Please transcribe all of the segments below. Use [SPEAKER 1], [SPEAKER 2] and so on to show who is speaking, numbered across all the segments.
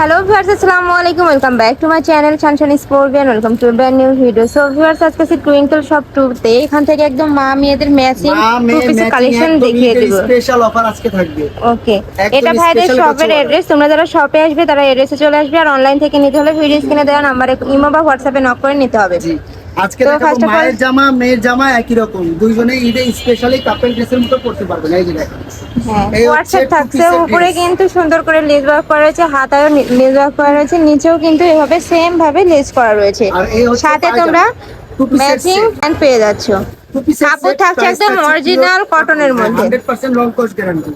[SPEAKER 1] Hello viewers আসসালামু আলাইকুম welcome back to my channel ছানছানি sport and welcome to brand new video so viewers আজকে আছে twinkle shop টুতে এখান থেকে একদম মা মেয়েদের ম্যাচিং টু পিস কালেকশন দেখিয়ে দেব।
[SPEAKER 2] স্পেশাল অফার আজকে থাকবে।
[SPEAKER 1] ওকে এটা ভাইদের শপের অ্যাড্রেস তোমরা যারা শপে আসবে তারা অ্যাড্রেসে চলে আসবে। আর অনলাইন থেকে নিতে হলে ভিডিও স্ক্রিনে দেওয়া নাম্বারে ইমো বা হোয়াটসঅ্যাপে নক করে নিতে হবে।
[SPEAKER 2] জি। আজকে
[SPEAKER 1] all-
[SPEAKER 2] মায়ের জামা মেয়ের জামা একই রকম। দুইজনে ঈদে স্পেশালি কাপেল ড্রেসের মতো পড়তে পারবেন। এই যে দেখেন
[SPEAKER 1] হ্যাঁ থাকছে। উপরে কিন্তু সুন্দর করে লেস ওয়ার্ক করা রয়েছে হাতায়ও লেস ওয়ার্ক করা রয়েছে নিচেও কিন্তু এভাবে সেম ভাবে লেস করা রয়েছে। সাথে তোমরা ম্যাচিং। প্যান্ট পেয়ে যাচ্ছ। কাপড় থাকছে একদম cotton এর মধ্যে।
[SPEAKER 2] 100% লং কোর্স গ্যারান্টি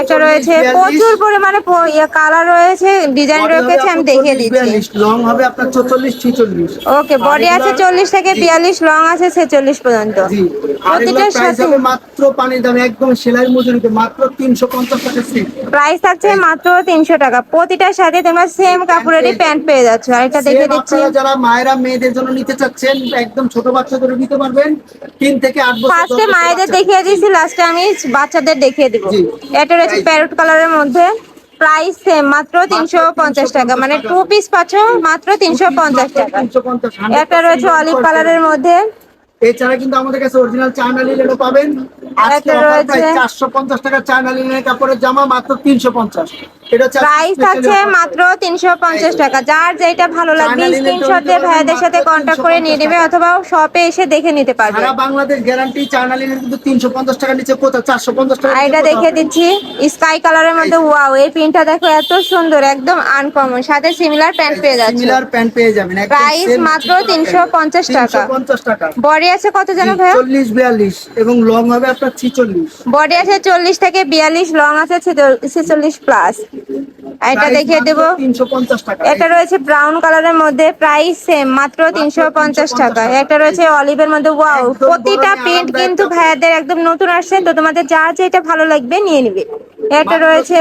[SPEAKER 1] একটা রয়েছে প্রচুর পরিমাণে কালার রয়েছে ডিজাইন রয়েছে আমি দেখিয়ে দিচ্ছি।
[SPEAKER 2] লং হবে আপনার 44 46
[SPEAKER 1] ওকে বডি আছে চল্লিশ থেকে বিয়াল্লিশ লং আছে ছেচল্লিশ পর্যন্ত।
[SPEAKER 2] জি
[SPEAKER 1] প্রতিটার সাথে
[SPEAKER 2] মাত্র পানির দামে একদম সেলাই মজুরিতে মাত্র 350 টাকা
[SPEAKER 1] প্রাইস থাকছে মাত্র তিনশো টাকা। প্রতিটার সাথে তোমরা সেম কাপড়েরই প্যান্ট পেয়ে যাচ্ছ। আর এটা দেখে দিচ্ছি।
[SPEAKER 2] যারা মায়েরা মেয়েদের জন্য নিতে চাচ্ছেন একদম ছোট বাচ্চাদের নিতে পারবেন। তিন থেকে আট বছর
[SPEAKER 1] ফার্স্টে মায়েদের দেখিয়ে দিয়েছি লাস্টে আমি বাচ্চাদের দেখিয়ে দিব। এটা রয়েছে প্যারট কালারের মধ্যে প্রাইস সেম মাত্র তিনশো পঞ্চাশ টাকা। মানে টু পিস পাচ্ছ মাত্র তিনশো পঞ্চাশ টাকা।
[SPEAKER 2] 350,
[SPEAKER 1] একটা রয়েছে অলিভ কালারের মধ্যে।
[SPEAKER 2] এছাড়া কিন্তু আমাদের কাছে অরিজিনাল চায়না লিনেনও পাবেন। আজকে অফার প্রাইস 450 টাকা চায়না লিলেনের কাপড়ের জামা মাত্র 350 এটা হচ্ছে
[SPEAKER 1] প্রাইস থাকছে মাত্র তিনশো পঞ্চাশ টাকা। যার যেটা ভালো লাগবে স্ক্রিনশট দিয়ে ভাইয়াদের সাথে কন্ট্যাক্ট করে নিয়ে নেবে অথবা শপে এসে দেখে নিতে পারবে।
[SPEAKER 2] সারা বাংলাদেশ গ্যারান্টি চায়না কিন্তু 350 টাকা নিচে কোথাও 450 টাকা
[SPEAKER 1] এটা দেখে দিচ্ছি স্কাই কালারের মধ্যে ওয়াও এই প্রিন্টটা দেখো এত সুন্দর একদম আনকমন সাথে সিমিলার প্যান্ট পেয়ে যাচ্ছে।
[SPEAKER 2] সিমিলার প্যান্ট পেয়ে যাবেন
[SPEAKER 1] প্রাইস মাত্র
[SPEAKER 2] similar
[SPEAKER 1] তিনশো
[SPEAKER 2] pant।
[SPEAKER 1] পঞ্চাশ টাকা।
[SPEAKER 2] 350 টাকা।
[SPEAKER 1] বডি আছে কত যেন ভাইয়া?
[SPEAKER 2] 40 42 এবং লং হবে আপনার 46
[SPEAKER 1] বডি আছে চল্লিশ থেকে বিয়াল্লিশ লং আছে ছেচল্লিশ প্লাস এটা দেখিয়ে দেব। এটা রয়েছে ব্রাউন কালারের মধ্যে প্রাইস সেম মাত্র তিনশো পঞ্চাশ টাকা। একটা রয়েছে অলিভের মধ্যে। ওয়াও প্রতিটা প্রিন্ট কিন্তু। ভাইয়াদের একদম নতুন আসছে। তো তোমাদের যা যেটা ভালো লাগবে নিয়ে নিবে। এটা রয়েছে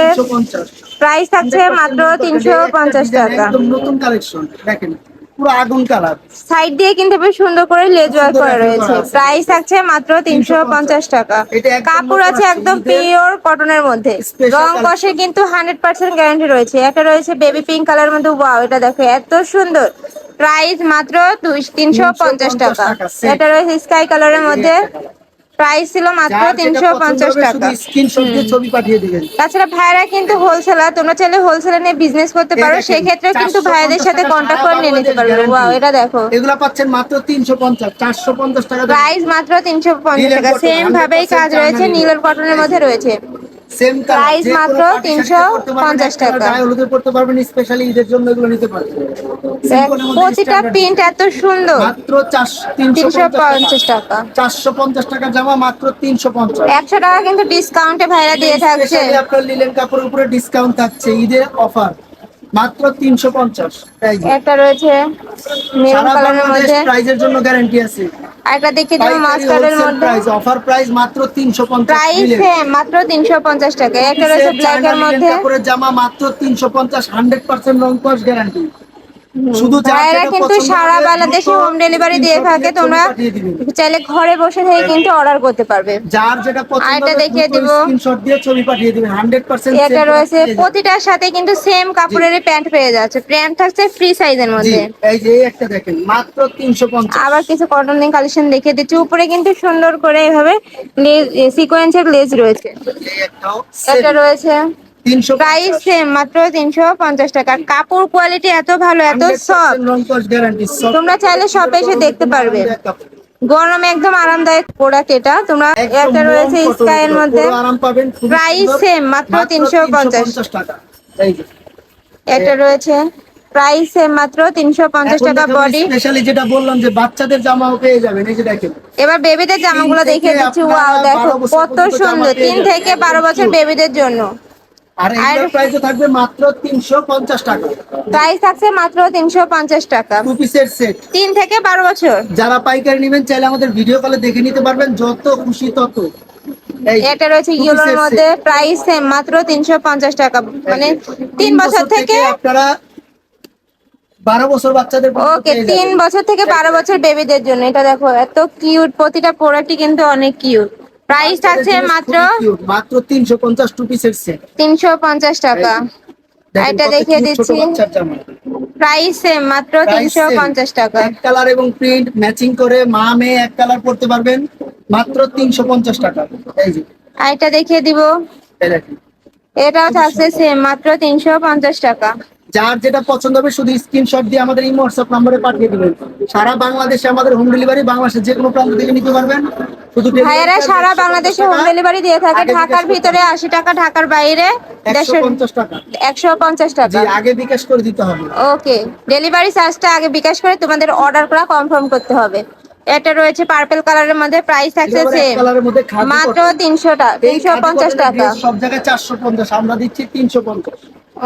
[SPEAKER 1] প্রাইস থাকছে মাত্র তিনশো পঞ্চাশ টাকা।
[SPEAKER 2] নতুন কালেকশন দেখেন। পুরো আগুন কালার।
[SPEAKER 1] সাইড দিয়ে কিন্তু বেশ সুন্দর করে লেজ ওয়ার্ক করা রয়েছে। প্রাইস আছে। মাত্র তিনশো পঞ্চাশ টাকা। কাপড় আছে একদম পিওর কটনের মধ্যে। রং
[SPEAKER 2] কশে
[SPEAKER 1] কষে কিন্তু হান্ড্রেড পার্সেন্ট গ্যারান্টি রয়েছে। একটা রয়েছে বেবি পিঙ্ক কালার মধ্যে ওয়াও এটা দেখো এত সুন্দর। প্রাইস মাত্র তিনশো পঞ্চাশ টাকা।
[SPEAKER 2] টাকা,
[SPEAKER 1] এটা রয়েছে স্কাই কালারের মধ্যে। প্রাইস ছিল মাত্র তিনশো পঞ্চাশ টাকা।
[SPEAKER 2] ছবি পাঠিয়ে দিবেন
[SPEAKER 1] তাছাড়া ভাইরা কিন্তু হোলসেলার তোমরা চাইলে হোলসেলার নিয়ে বিজনেস করতে পারো সেক্ষেত্রে কিন্তু ভাইদের সাথে কন্ট্যাক্ট করে নিয়ে নিতে পারবে। ওয়াও এটা দেখো।
[SPEAKER 2] এগুলা পাচ্ছেন মাত্র 350 450 টাকা
[SPEAKER 1] প্রাইস মাত্র তিনশো পঞ্চাশ টাকা। সেম ভাবেই কাজ রয়েছে নীলের কটনের মধ্যে রয়েছে।
[SPEAKER 2] সেম
[SPEAKER 1] Price মাত্র 350 টাকা।
[SPEAKER 2] গায়ে হলুদে পড়তে পারবেন স্পেশালি ঈদের জন্য এগুলো নিতে পারবেন।
[SPEAKER 1] প্রতিটা প্রিন্ট এত সুন্দর।
[SPEAKER 2] মাত্র 4 350
[SPEAKER 1] পঞ্চাশ টাকা।
[SPEAKER 2] 450 টাকা। জামা মাত্র 350
[SPEAKER 1] একশো টাকা কিন্তু ডিসকাউন্টে ভাইরা দিয়ে থাকছে।
[SPEAKER 2] আপনার লিলেন কাপড়ের উপরে ডিসকাউন্ট থাকছে ঈদের অফার মাত্র 350 এই যে।
[SPEAKER 1] একটা রয়েছে মেরুন কালারের মধ্যে।
[SPEAKER 2] প্রাইজের জন্য গ্যারান্টি আছে।
[SPEAKER 1] একটা দেখে দেবো মাস্টার্ডের মধ্যে।
[SPEAKER 2] প্রাইস অফার প্রাইস মাত্র 350
[SPEAKER 1] প্রাইস হ্যাঁ মাত্র তিনশো পঞ্চাশ টাকা। একটা রয়েছে ব্ল্যাক এর মধ্যে।
[SPEAKER 2] কাপড়ের জামা মাত্র 350 100% রং কস গ্যারান্টি শুধু যার
[SPEAKER 1] কিন্তু সারা বাংলাদেশে হোম ডেলিভারি দিয়ে থাকে তোমরা চাইলে ঘরে বসে থেকে কিন্তু অর্ডার করতে পারবে।
[SPEAKER 2] যার যেটা পছন্দ হবে
[SPEAKER 1] দেখিয়ে দিব।
[SPEAKER 2] স্ক্রিনশট দিয়ে ছবি পাঠিয়ে দিবেন 100%
[SPEAKER 1] এটা রয়েছে। প্রতিটার সাথে কিন্তু সেম কাপড়ের প্যান্ট পেয়ে যাচ্ছে। প্যান্ট থাকছে ফ্রি সাইজের মধ্যে।
[SPEAKER 2] এই যে একটা দেখেন মাত্র 350
[SPEAKER 1] আবার কিছু কটন কালেকশন দেখিয়ে দিচ্ছি। উপরে কিন্তু সুন্দর করে এভাবে সিকোয়েন্সের লেস রয়েছে। এটা রয়েছে
[SPEAKER 2] 350
[SPEAKER 1] প্রাইস সেম মাত্র তিনশো পঞ্চাশ টাকা। কাপড় কোয়ালিটি এত ভালো এত সফট তোমরা চাইলে শপে এসে দেখতে পারবে। গরমে একদম আরামদায়ক প্রোডাক্ট এটা। তোমরা একটা রয়েছে স্কাই এর মধ্যে।
[SPEAKER 2] সুন্দর।
[SPEAKER 1] same, মাত্র 350
[SPEAKER 2] টাকা।
[SPEAKER 1] একটা রয়েছে। প্রাইস সেম মাত্র তিনশো পঞ্চাশ টাকা বডি
[SPEAKER 2] স্পেশালি যেটা বললাম যে বাচ্চাদের জামাও পেয়ে যাবেন এই যে দেখেন।
[SPEAKER 1] এবার বেবিদের জামাগুলো দেখিয়ে দিচ্ছি ওয়াও দেখো কত সুন্দর। তিন থেকে বারো বছর বেবিদের জন্য।
[SPEAKER 2] আর এগুলোর
[SPEAKER 1] আর-
[SPEAKER 2] থাকবে মাত্র 350 টাকা।
[SPEAKER 1] প্রাইস থাকছে মাত্র তিনশো পঞ্চাশ টাকা।
[SPEAKER 2] টু পিসের সেট
[SPEAKER 1] থেকে বারো বছর।
[SPEAKER 2] যারা পাইকারি নেবেন চাইলে আমাদের ভিডিও কলে দেখে নিতে পারবেন যত খুশি তত।
[SPEAKER 1] এটা রয়েছে ইয়েলোর মধ্যে প্রাইস সেম মাত্র তিনশো পঞ্চাশ টাকা। মানে তিন বছর থেকে
[SPEAKER 2] আপনারা বছর বাচ্চাদের
[SPEAKER 1] ওকে
[SPEAKER 2] পেয়ে
[SPEAKER 1] তিন বছর থেকে বারো বছর বেবিদের জন্য। এটা দেখো এত কিউট প্রতিটা প্রোডাক্টই কিন্তু অনেক কিউট প্রাইস থাকছে মাত্র
[SPEAKER 2] মাত্র তিনশো পঞ্চাশ টু পিসের সেট
[SPEAKER 1] তিনশো পঞ্চাশ টাকা। এটা দেখিয়ে দিচ্ছি। প্রাইস সেম মাত্র
[SPEAKER 2] Price
[SPEAKER 1] তিনশো
[SPEAKER 2] same।
[SPEAKER 1] পঞ্চাশ টাকা।
[SPEAKER 2] এক কালার এবং প্রিন্ট ম্যাচিং করে মা মেয়ে এক কালার পড়তে পারবেন মাত্র তিনশো পঞ্চাশ টাকা। এই যে।
[SPEAKER 1] এটা দেখিয়ে দিব। এটাও থাকছে সেম মাত্র তিনশো পঞ্চাশ টাকা।
[SPEAKER 2] যার যেটা পছন্দ হবে শুধু স্ক্রিনশট দিয়ে আমাদের এই হোয়াটসঅ্যাপ নম্বরে পাঠিয়ে দিবেন। সারা বাংলাদেশে আমাদের হোম ডেলিভারি বাংলাদেশের যে কোনো প্রান্ত থেকে নিতে পারবেন।
[SPEAKER 1] ভাইয়ারা সারা বাংলাদেশে হোম ডেলিভারি দিয়ে থাকে। ঢাকার ভিতরে আশি টাকা ঢাকার বাইরে
[SPEAKER 2] একশো পঞ্চাশ টাকা।
[SPEAKER 1] একশো পঞ্চাশ
[SPEAKER 2] জি
[SPEAKER 1] টাকা
[SPEAKER 2] আগে বিকাশ করে দিতে হবে।
[SPEAKER 1] ওকে ডেলিভারি চার্জটা আগে বিকাশ করে তোমাদের অর্ডার করা কনফার্ম করতে হবে। এটা রয়েছে পার্পল কালারের মধ্যে প্রাইস থাকছে মাত্র। তিনশো টাকা তিনশো পঞ্চাশ টাকা।
[SPEAKER 2] সব জায়গায় চারশো পঞ্চাশ আমরা দিচ্ছি তিনশো পঞ্চাশ।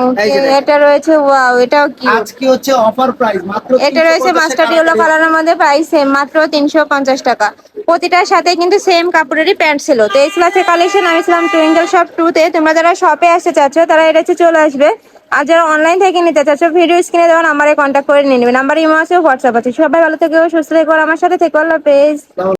[SPEAKER 1] ওকে
[SPEAKER 2] এই যে দেখেন।
[SPEAKER 1] এটা রয়েছে ওয়াও এটাও কি
[SPEAKER 2] আজকে হচ্ছে অফার প্রাইস মাত্র
[SPEAKER 1] এটা রয়েছে
[SPEAKER 2] 350
[SPEAKER 1] মাস্টার ইয়েলো কালারের মধ্যে প্রাইস সেম মাত্র তিনশো পঞ্চাশ টাকা। প্রতিটার সাথে কিন্তু সেম কাপড়েরই প্যান্ট ছিল। তো এই ক্লাসের কালেকশন আমি ছিলাম টুইঙ্গল শপ টুতে তোমরা যারা শপে আসতে চাচ্ছ, তারা এটা হচ্ছে চলে আসবে। আর যারা অনলাইন থেকে নিতে চাচ্ছ ভিডিও স্ক্রিনে দেওয়া নাম্বারে কন্ট্যাক্ট করে নিয়ে নেবে। নাম্বার ইমো আছে হোয়াটসঅ্যাপ আছে। সবাই ভালো থেকে, সুস্থ থেকো আমার সাথে থেকে। হাফেজ।